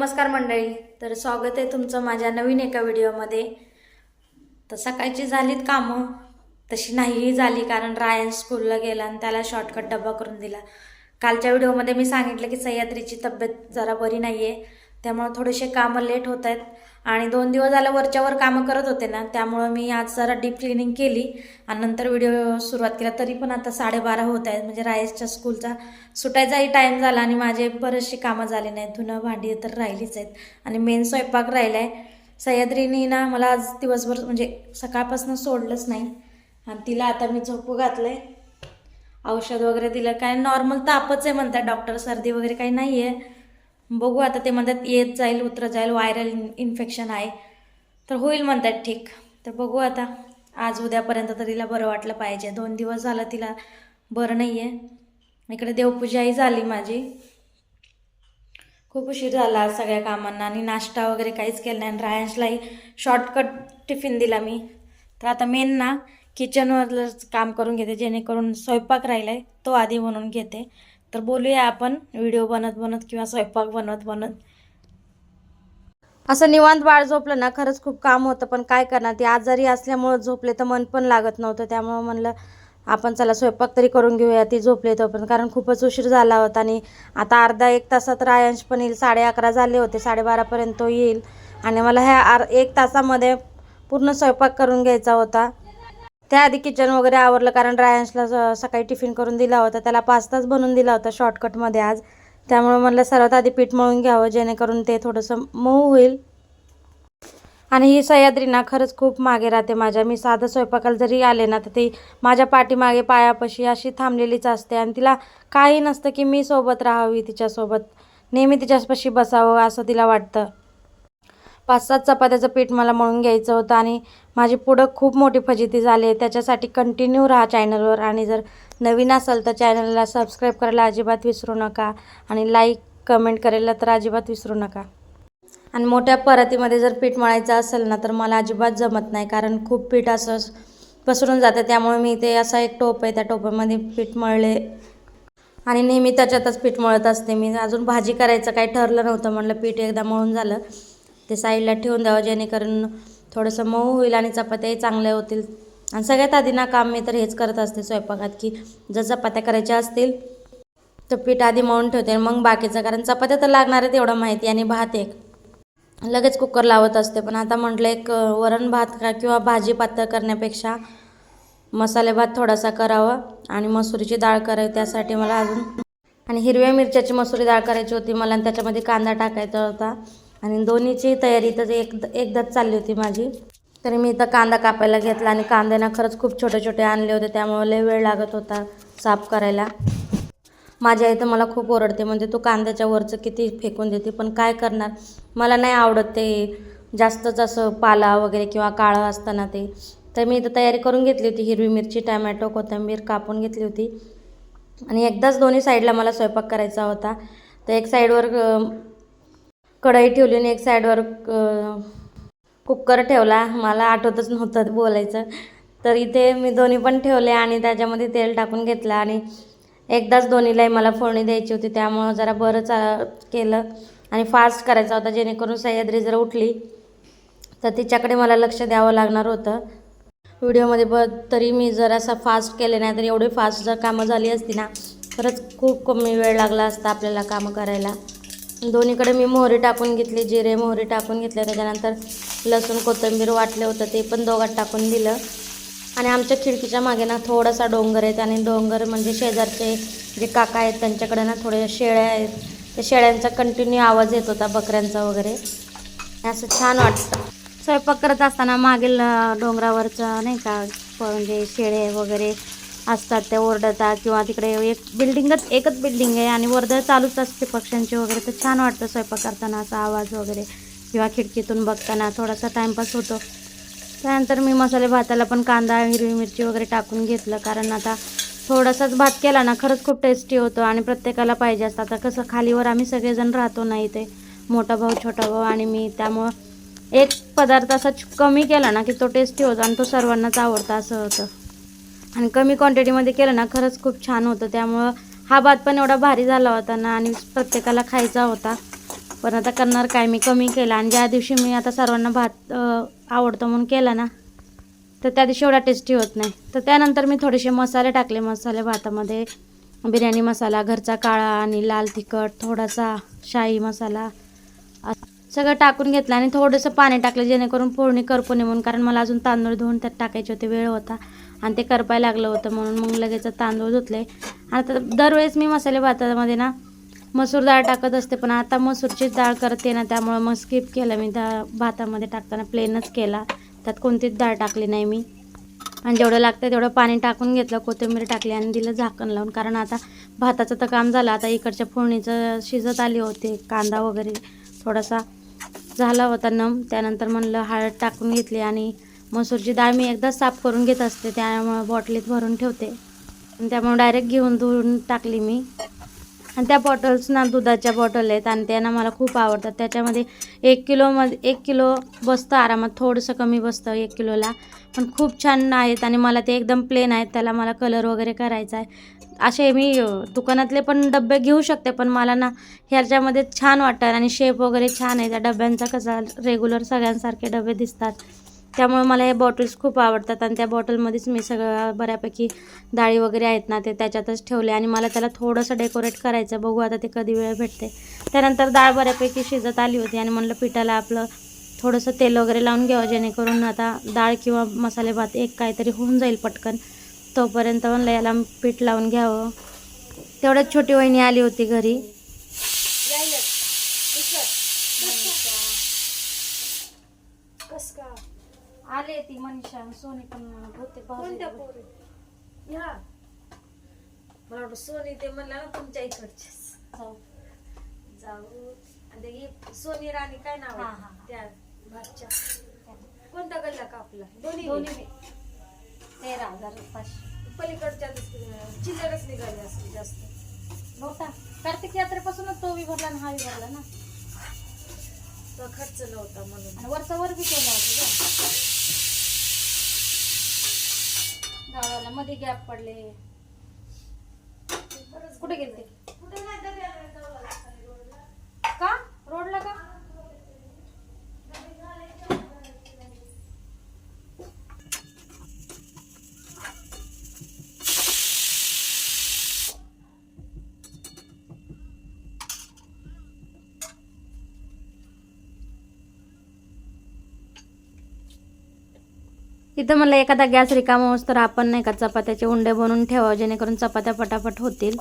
नमस्कार मंडळी तर स्वागत आहे तुमचं माझ्या नवीन एका व्हिडिओमध्ये. तर सकाळची झालीत कामं तशी नाहीही झाली कारण रायन स्कूलला गेला आणि त्याला शॉर्टकट डबा करून दिला. कालच्या व्हिडिओमध्ये मी सांगितलं की सह्याद्रीची तब्येत जरा बरी नाही आहे त्यामुळं थोडेसे कामं लेट होत आहेत. आणि दोन दिवस झालं वरच्यावर कामं करत होते ना त्यामुळं मी आज जरा डीप क्लिनिंग केली. आणि नंतर व्हिडिओ सुरुवात केला. तरी पण आता साडेबारा होत आहेत. म्हणजे रायसच्या स्कूलचा सुटायचाही टाईम झाला आणि माझे बरेचसे कामं झाले नाहीत. धुणं भांडी तर राहिलीच आहेत. आणि मेन स्वयंपाक राहिला आहे सह्याद्रीनी ना मला आज दिवसभर म्हणजे सकाळपासून सोडलंच नाही. आणि तिला आता मी झोपू आहे औषध वगैरे दिलं. काय नॉर्मल तापच आहे म्हणतात. डॉक्टर सर्दी वगैरे काही नाही आहे बघू आता ते म्हणतात येत जाईल उतरत जाईल व्हायरल इन्फेक्शन आहे. तर होईल म्हणतात ठीक. तर बघू आता. आज उद्यापर्यंत तर तिला बरं वाटलं पाहिजे. दोन दिवस झालं तिला बरं नाही आहे इकडे देवपूजाही झाली माझी. खूप उशीर झाला आज सगळ्या कामांना आणि नाश्ता वगैरे काहीच केलं नाही. आणि रायन्सलाही शॉर्टकट टिफिन दिला मी. तर आता मेन ना किचनवरच काम करून घेते जेणेकरून स्वयंपाक राहिला आहे तो आधी म्हणून घेते. तर बोलूया आपण व्हिडिओ बनत बनत किंवा स्वयंपाक बनवत बनत. असं निवांत बाळ झोपलं ना खरंच खूप काम होतं पण काय करणार? ते आजारी असल्यामुळं झोपले तर मन पण लागत नव्हतं. त्यामुळं म्हणलं आपण चला स्वयंपाक तरी करून घेऊया ती झोपले तोपर्यंत. कारण खूपच उशीर झाला होता आणि आता अर्धा एक तासात रायांश पण येईल साडे अकरा झाले होते साडेबारापर्यंत तो येईल. आणि मला ह्या आर एक तासामध्ये पूर्ण स्वयंपाक करून घ्यायचा होता. त्याआधी किचन वगैरे आवरलं कारण रायांशला स- सकाळी टिफिन करून दिला होता त्याला पास्ताच बनवून दिला होता शॉर्टकटमध्ये आज. त्यामुळे म्हणलं सर्वात आधी पीठ मळून घ्यावं जेणेकरून ते थोडंसं मऊ होईल. आणि ही सह्याद्री ना खरंच खूप मागे राहते माझ्या. मी साधं स्वयंपाकाला जरी आले ना तर ती माझ्या पाठीमागे पायापाशी अशी थांबलेलीच असते. आणि तिला काही नसतं की मी सोबत राहावी तिच्यासोबत. नेहमी तिच्यापाशी बसावं असं तिला वाटतं. पाच सात चपात्याचं पीठ मला मळून घ्यायचं होतं आणि माझी पुढं खूप मोठी फजिती झाली आहे. त्याच्यासाठी कंटिन्यू राहा चॅनलवर आणि जर नवीन असाल तर चॅनलला सबस्क्राईब करायला अजिबात विसरू नका आणि लाईक कमेंट करायला तर अजिबात विसरू नका. आणि मोठ्या परातीमध्ये जर पीठ मळायचं असेल ना तर मला अजिबात जमत नाही कारण खूप पीठ असं पसरून जातं. त्यामुळे मी ते असा एक टोप आहे त्या टोपामध्ये पीठ मळले. आणि नेहमी त्याच्यातच पीठ मळत असते. मी अजून भाजी करायचं काही ठरलं नव्हतं. म्हणलं पीठ एकदा मळून झालं. ते साईडला ठेवून द्यावं जेणेकरून थोडंसं मऊ होईल आणि चपात्याही चांगल्या होतील. आणि सगळ्यात आधी ना काम मी तर हेच करत असते स्वयंपाकात की जर चपात्या करायच्या असतील तर पीठ आधी मळून ठेवते मग बाकीचं कारण चपात्या तर लागणार आहे तेवढं माहिती आणि भात एक. लगेच कुकर लावत असते पण आता म्हटलं एक वरण भात का किंवा भाजी पातळ करण्यापेक्षा मसाले भात थोडासा करावा आणि मसुरीची डाळ करावी त्यासाठी मला अजून आणि हिरव्या मिरच्याची मसुरी डाळ करायची होती मला आणि त्याच्यामध्ये कांदा टाकायचा होता. आणि दोन्हीची तयारी तर एक एकदाच चालली होती माझी. तरी मी इथं कांदा कापायला घेतला आणि कांद्यांना खरंच खूप छोटे छोटे आणले होते त्यामुळे लय वेळ लागत होता साफ करायला. माझी आई तर मला खूप ओरडते म्हणजे तू कांद्याच्या वरचं किती फेकून देते पण काय करणार? मला नाही आवडत ते जास्तच असं पाला वगैरे किंवा काळं असताना ते. तर मी इथं तयारी करून घेतली होती हिरवी मिरची टॅमॅटो कोथिंबीर कापून घेतली होती. आणि एकदाच दोन्ही साईडला मला स्वयंपाक करायचा होता. तर एक साईडवर कढई ठेवली आणि एक साईडवर कुकर ठेवला. मला आठवतच नव्हतं बोलायचं. तर इथे मी दोन्ही पण ठेवले आणि त्याच्यामध्ये तेल टाकून घेतलं आणि एकदाच दोन्हीलाही मला फोडणी द्यायची होती. त्यामुळं जरा बरं चा केलं आणि फास्ट करायचा होता. जेणेकरून सह्याद्री जर उठली तर तिच्याकडे मला लक्ष द्यावं लागणार होतं. व्हिडिओमध्ये ब तरी मी जरासा फास्ट केले नाही तर एवढी फास्ट जर कामं झाली असती ना खरंच खूप कमी वेळ लागला असता आपल्याला कामं करायला. दोन्हीकडे मी मोहरी टाकून घेतली जिरे मोहरी टाकून घेतले त्याच्यानंतर लसूण कोथिंबीर वाटले होतं ते पण दोघात टाकून दिलं. आणि आमच्या खिडकीच्या मागे ना थोडासा डोंगर आहेत आणि डोंगर म्हणजे शेजारचे जे काका आहेत त्यांच्याकडे ना थोड्या शेळ्या आहेत. त्या शेळ्यांचा कंटिन्यू आवाज येत होता बकऱ्यांचा वगैरे. असं छान वाटतं. स्वयंपाक करत असताना मागील डोंगरावरचं नाही का म्हणजे शेळे वगैरे असतात ते ओरडतात किंवा तिकडे एक बिल्डिंगच एकच बिल्डिंग आहे आणि वर्दळ चालूच असते पक्ष्यांची वगैरे. तर छान वाटतं स्वयंपाक करताना असा आवाज वगैरे किंवा खिडकीतून बघताना थोडासा टाईमपास होतो. त्यानंतर मी मसाले भाताला पण कांदा हिरवी मिरची वगैरे टाकून घेतलं. कारण आता थोडासाच भात केला ना खरंच खूप टेस्टी होतो आणि प्रत्येकाला पाहिजे असतं. आता कसं खालीवर आम्ही सगळेजण राहतो ना इथे. मोठा भाऊ छोटा भाऊ आणि मी. त्यामुळं एक पदार्थ असा कमी केला ना की तो टेस्टी होतो आणि तो सर्वांनाच आवडता असं होतं. आणि कमी क्वांटिटीमध्ये केलं ना खरंच खूप छान होतं. त्यामुळं हा भात पण एवढा भारी झाला होता ना आणि प्रत्येकाला खायचा होता. पण आता करणार काय? मी कमी केला. आणि ज्या दिवशी मी आता सर्वांना भात आवडतो म्हणून केला ना तर त्या दिवशी एवढा टेस्टी होत नाही. तर त्यानंतर मी थोडेसे मसाले टाकले. मसाले भातामध्ये बिर्याणी मसाला घरचा काळा आणि लाल तिखट थोडासा शाही मसाला सगळं टाकून घेतलं. आणि थोडंसं पाणी टाकलं जेणेकरून फोडणी करपू नये म्हणून कारण मला अजून तांदूळ धुवून त्यात टाकायचे होते वेळ होता. आणि ते करपायला लागलं होतं म्हणून मग लगेच तांदूळ धुतले. आता दरवेळेस मी मसाले भातामध्ये ना मसूर डाळ टाकत असते पण आता मसूरचीच डाळ करते ना त्यामुळं मग स्किप केलं मी. त्या भातामध्ये टाकताना प्लेनच केला. त्यात कोणतीच डाळ टाकली नाही मी. आणि जेवढं लागतं तेवढं पाणी टाकून घेतलं कोथिंबीर टाकली आणि दिलं झाकण लावून. कारण आता भाताचं तर काम झालं. आता इकडच्या फोडणीचं शिजत आली होती कांदा वगैरे थोडासा झाला होता नम. त्यानंतर म्हणलं हळद टाकून घेतली आणि मसूरची डाळ मी एकदा साफ करून घेत असते त्यामुळे बॉटलीत भरून ठेवते. आणि त्यामुळे डायरेक्ट घेऊन धुवून टाकली मी. आणि त्या बॉटल्स ना दुधाच्या बॉटल आहेत आणि त्या ना मला खूप आवडतात. त्याच्यामध्ये एक किलोमध्ये एक किलो बसतं आरामात थोडंसं कमी बसतं एक किलोला. पण खूप छान आहेत आणि मला ते एकदम प्लेन आहेत त्याला मला कलर वगैरे करायचा आहे. असे मी दुकानातले पण डबे घेऊ शकते पण मला ना ह्याच्यामध्ये छान वाटतात आणि शेप वगैरे छान आहे. त्या डब्यांचा कसा रेग्युलर सगळ्यांसारखे डबे दिसतात. त्यामुळे मला हे बॉटल्स खूप आवडतात आणि त्या बॉटलमध्येच मी सगळं बऱ्यापैकी डाळी वगैरे आहेत ना ते त्याच्यातच ठेवले आणि मला त्याला थोडंसं डेकोरेट करायचं. बघू आता ते कधी वेळ भेटते. त्यानंतर डाळ बऱ्यापैकी शिजत आली होती आणि म्हणलं पिठाला आपलं थोडंसं तेल वगैरे लावून घ्यावं जेणेकरून आता डाळ किंवा मसाले भात एक काहीतरी होऊन जाईल पटकन. तोपर्यंत म्हणलं याला पीठ लावून घ्यावं. तेवढ्याच छोटी वहिनी आली होती घरी कस का आले ती मनीषा सोनी पण होते कोणत्या पोरी? या. मला वाटतं सोनी ते म्हणलं ना तुमच्या इकडचेच जाऊ. आणि ते ही सोनी राणी काय नाव हा, आहे? हा. त्या भातच्या कोणता गल्ला का आपला? दोन्ही दोन्ही बी. तेरा हजार पाचशे. पलीकडच्या दिसतील. चिल्लरच निघाली असते जास्त. नव्हता. कार्तिक यात्रेपासूनच तो विभागला आणि हा विभागला ना. तो खर्च नव्हता म्हणून. आणि वरचा वर बी केला होता ग. गावाला मध्ये गॅप पडले. कुठे गेलते? कुठे नाही डब्याला जावं लागतं रोडला. का रोडला का इथं म्हणलं एखादा गॅस रिकामा होस तर आपण नाही का चपात्याचे उंडे बनवून ठेवा जेणेकरून चपात्या पटापट होतील.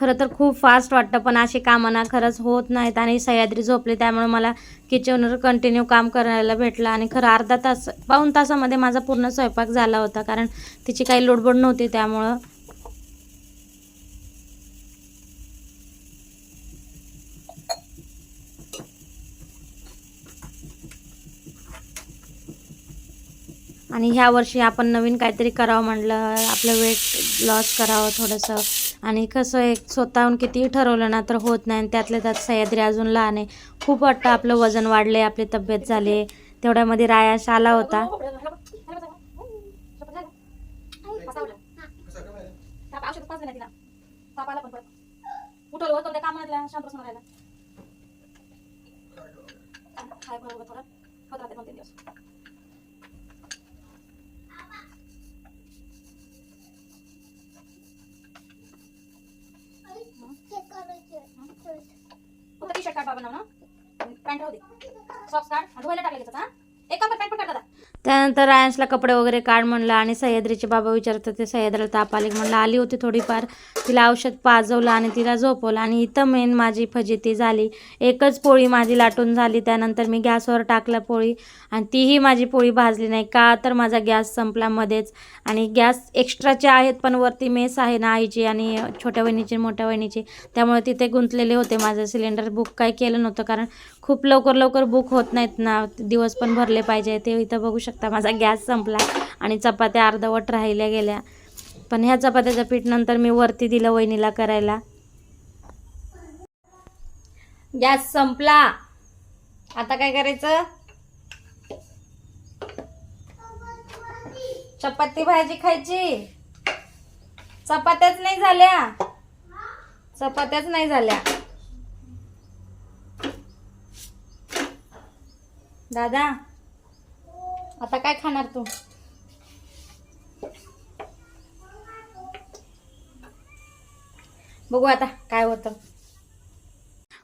खरं तर खूप फास्ट वाटतं पण अशी कामं ना खरंच होत नाहीत. आणि सह्याद्री झोपली त्यामुळे मला किचनवर कंटिन्यू काम करायला भेटलं. आणि खरं अर्धा तास पाऊण तासामध्ये माझा पूर्ण स्वयंपाक झाला होता कारण तिची काही लोडबोड नव्हती त्यामुळं. आणि ह्या वर्षी आपण नवीन काहीतरी करावं म्हटलं आपलं वेट लॉस करावं थोडंसं. आणि कसं आहे स्वतःहून कितीही ठरवलं ना तर होत नाही आणि त्यातल्या त्यात सह्याद्री अजून लहान आहे खूप वाटतं आपलं वजन वाढले आपली तब्येत झाली तेवढ्यामध्ये रायाश आला होता फक्त बाबा ना पॅन्ट राहू दे सॉक्स काढ आणि धुवायला टाकले त्याच्यात हा एक काम कर पॅन्ट पण काढ दादा त्यानंतर रायांशला कपडे वगैरे काढ म्हणलं आणि सह्याद्रीचे बाबा विचारत होते सह्याद्रीला ताप आले म्हणलं आली होती थोडीफार. तिला औषध पाजवलं आणि तिला झोपवलं आणि इथं मेन माझी फजिती झाली. एकच पोळी माझी लाटून झाली त्यानंतर मी गॅसवर टाकलं पोळी आणि तीही माझी पोळी भाजली नाही. का तर माझा गॅस संपला मध्येच आणि गॅस एक्स्ट्राचे आहेत पण वरती मेस आहे ना आईची आणि छोट्या वहिनीची मोठ्या वहिनीची त्यामुळे तिथे गुंतलेले होते माझं सिलेंडर. बुक काय केलं नव्हतं कारण खूप लवकर लवकर बुक होत नाहीत ना दिवस पण भरले पाहिजे. ते इथं बघू शकता. माझा गॅस संपला आणि चपात्या अर्धवट राहिल्या गेल्या. पण ह्या चपात्याचं पीठ नंतर मी वरती दिलं वहिनीला करायला. गॅस संपला. आता काय करायचं? चपाती भाजी खायची. चपात्याच नाही झाल्या. चपात्याच नाही झाल्या. दादा आता काय खाणार तू? बघू आता काय होतं.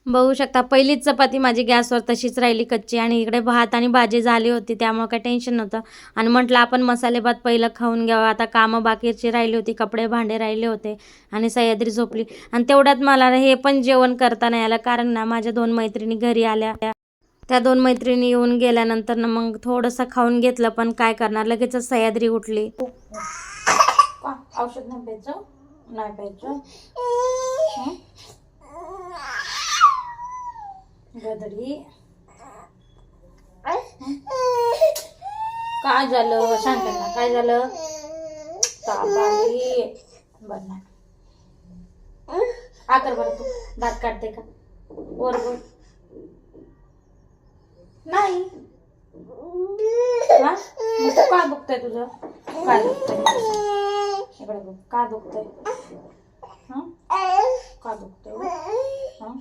बघू शकता पहिलीच चपाती माझी गॅसवर तशीच राहिली कच्ची आणि इकडे भात आणि भाजी झाली होती त्यामुळे काही टेन्शन नव्हतं. आणि म्हटलं आपण मसाले भात पहिलं खाऊन घ्यावं. आता कामं बाकीची राहिली होती कपडे भांडे राहिले होते आणि सह्याद्री झोपली. आणि तेवढ्यात मला हे पण जेवण करता नाही आलं कारण ना माझ्या दोन मैत्रिणी घरी आल्या. त्या दोन मैत्रिणी येऊन गेल्यानंतर ना मग थोडंसं खाऊन घेतलं पण काय करणार? लगेचच सह्याद्री उठली. औषध नाही प्यायचं? नाही प्यायचं? गदरी. काय झालं? शांत ना काय झालं? ताबाई बर नाही. आकर बरं तू. दात काढते का? वर वर. नाही. हा? मग तू का दुखतंय तुझं? काय इकडे बघ हा? हा?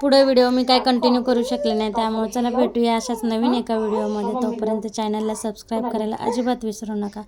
पुढे व्हिडिओ मी काय कंटिन्यू करू शकले नाही त्यामुळे चला भेटूया अशाच नवीन एका व्हिडिओमध्ये तोपर्यंत चॅनलला सबस्क्राईब करायला अजिबात विसरू नका.